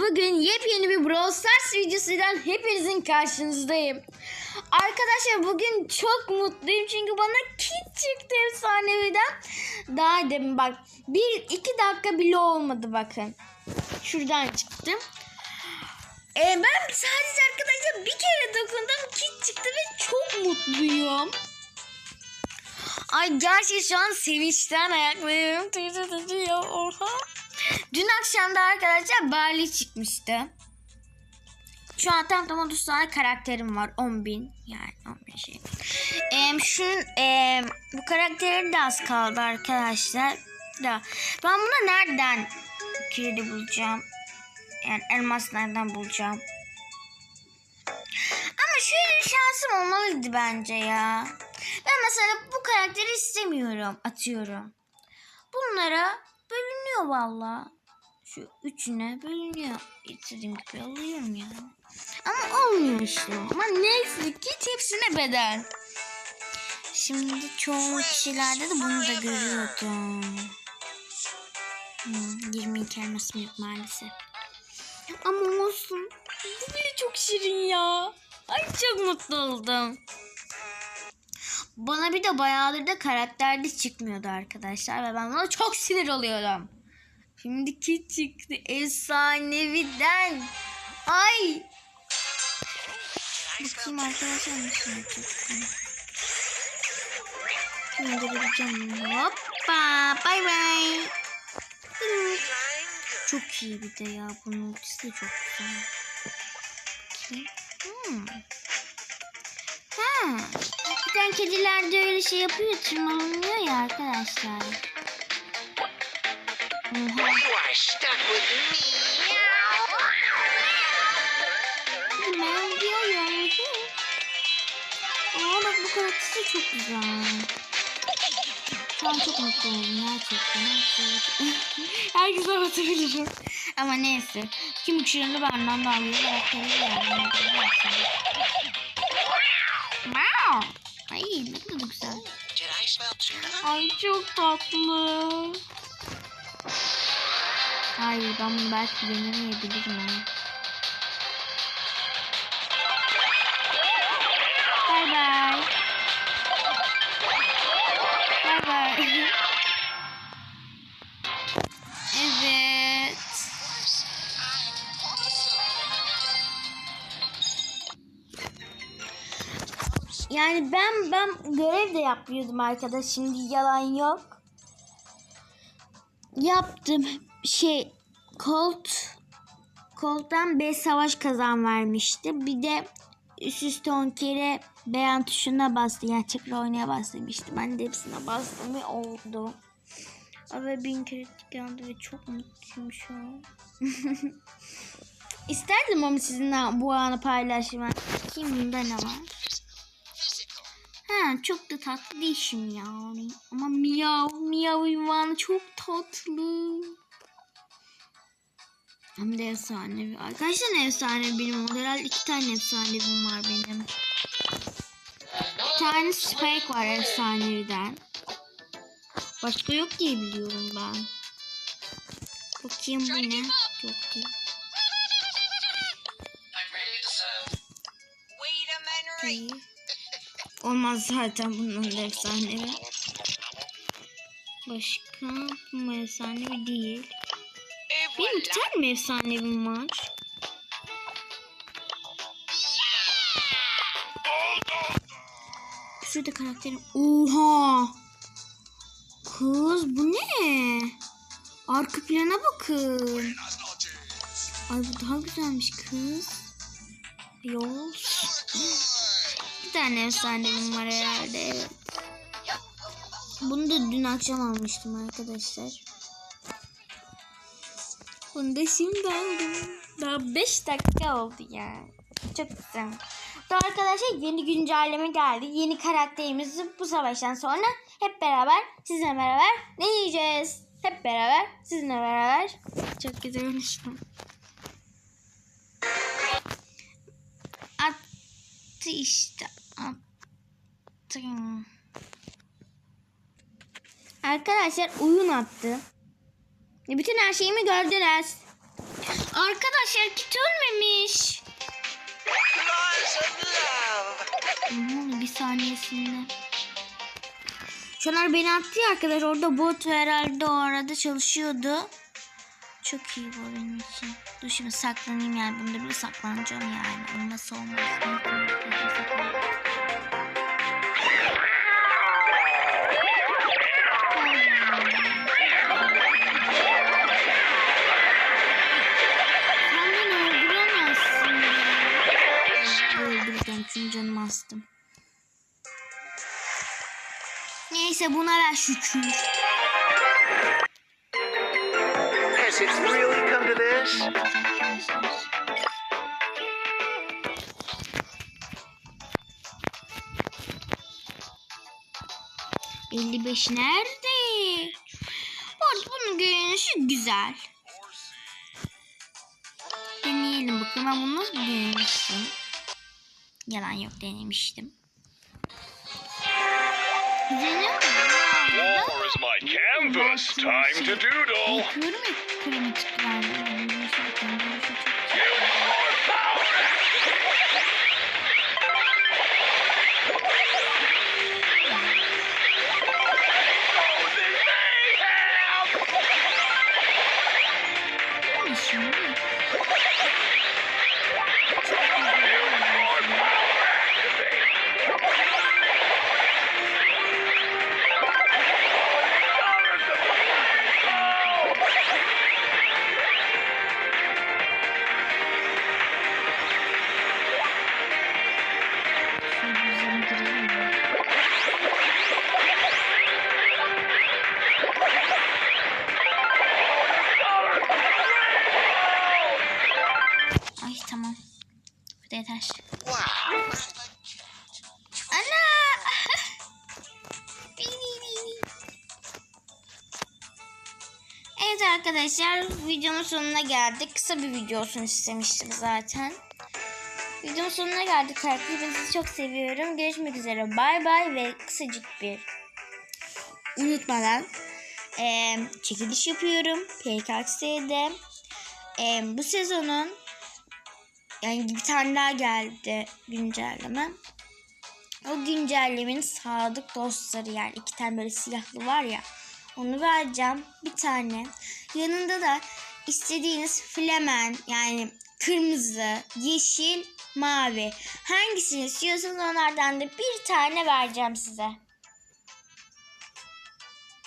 bugün yepyeni bir Brawl Stars videosuyla hepinizin karşınızdayım. Arkadaşlar bugün çok mutluyum çünkü bana kit çıktı efsaneviden. Daha demin bak bir iki dakika bile olmadı bakın. Şuradan çıktım. Ee, ben sadece arkadaşlar bir kere dokundum kit çıktı ve çok mutluyum. Ay gerçekten şu an sevinçten ayaklarım titriyor. Oha. Dün akşam da arkadaşlar Barley çıkmıştı. Şu an tam tam 30 tane karakterim var. 10 bin. Yani 10 bin şey. Ee, şunun ee, bu karakterin de az kaldı arkadaşlar. Da. Ben bunu nereden kirli bulacağım? Yani elmas nereden bulacağım? Ama şöyle şansım olmalıydı bence ya. Ben mesela bu karakteri istemiyorum. Atıyorum. Bunlara bölünüyor valla. Şu üçüne bölünüyor. İstediğim gibi alıyorum ya. Ama olmuyor işte. Ama neyse ki hepsine bedel. Şimdi çoğu kişilerde de bunu da görüyordum. Hmm, 22 elmasım yok maalesef. Ama olsun. Bu bile çok şirin ya. Ay çok mutlu oldum. Bana bir de bayağıdır da karakterde çıkmıyordu arkadaşlar ve ben buna çok sinir oluyordum. Şimdi kit çıktı efsaneviden. Ay. Bakayım arkadaşlar nasıl çıktı. Şimdi vereceğim. Hoppa. Bay bay. Çok iyi bir de ya. Bunun ultisi de çok güzel. Bakayım. Hmm. Ha. Tane kediler de öyle şey yapıyor. Tırmalanıyor ya arkadaşlar. You are stuck with me. Ben diyorum. Aa bak bu karakteri çok güzel. Şu an çok mutlu oldum gerçekten. Herkese atabilirim. Ama neyse. Kim uçurunu benden daha iyi karakteri yani. Wow. Ay ne kadar da güzel. Ay çok tatlı. Hayır ben bunu belki yenemeyebilirim ha. Bay bay. Bay bay. evet. Yani ben ben görev de yapıyordum arkadaş. Şimdi yalan yok. Yaptım. Şey Colt Colt'tan 5 savaş kazan vermişti. Bir de üst üste 10 kere beğen tuşuna bastı. Yani tekrar oynaya bas demişti. Ben de hepsine bastım ve oldu. Ve bin kere tıklandı ve çok mutluyum şu an. İsterdim ama sizinle bu anı paylaşmak. Kim bunda ne var? Ha çok da tatlı değil şimdi yani. Ama miyav miyav ünvanı çok tatlı. Hem de efsanevi. Arkadaşlar ne efsanevi benim oldu. Herhalde iki tane efsanevim var benim. Bir tane Spike var efsaneviden. Başka yok diye biliyorum ben. Bakayım bu ne? Yok değil. Değil. Olmaz zaten bunun da efsanevi. Başka bu efsanevi değil. Benim voilà. tane mi efsanevim var? Şurada karakterim. Oha! Kız bu ne? Arka plana bakın. Ay bu daha güzelmiş kız. Yol. Bir tane efsanevim var herhalde. Evet. Bunu da dün akşam almıştım arkadaşlar. Bunu da şimdi aldım. Daha 5 dakika oldu ya. Çok güzel. Da arkadaşlar yeni güncelleme geldi. Yeni karakterimizi bu savaştan sonra hep beraber sizinle beraber ne yiyeceğiz? Hep beraber sizinle beraber. Çok güzel konuştum. Attı işte. Attım. Arkadaşlar oyun attı. Bütün her şeyimi gördünüz. Arkadaşlar kit ölmemiş. Bir saniyesinde. Şunlar beni attı ya arkadaş. Orada bot herhalde o arada çalışıyordu. Çok iyi bu benim için. Dur şimdi saklanayım yani. Bunda bile saklanacağım yani. Olmazsa olmaz. Çünkü canımı astım. Neyse buna ver şükür. Has it really come to this? Arkadaşlar. 55 nerede? Arada bunun görünüşü güzel. Deneyelim bakalım. Ben bunu nasıl denemiştim? Yalan yok denemiştim. İs my canvas. Time to doodle. Yapıyorum evet arkadaşlar videonun sonuna geldik. Kısa bir video olsun istemiştim zaten. Videonun sonuna geldik arkadaşlar. Çok seviyorum. Görüşmek üzere. Bay bay ve kısacık bir unutmadan eee, çekiliş yapıyorum. PKX'de. Eee bu sezonun yani bir tane daha geldi güncelleme. O güncellemenin sadık dostları yani iki tane böyle silahlı var ya onu vereceğim bir tane. Yanında da istediğiniz flemen yani kırmızı, yeşil, mavi hangisini istiyorsanız onlardan da bir tane vereceğim size.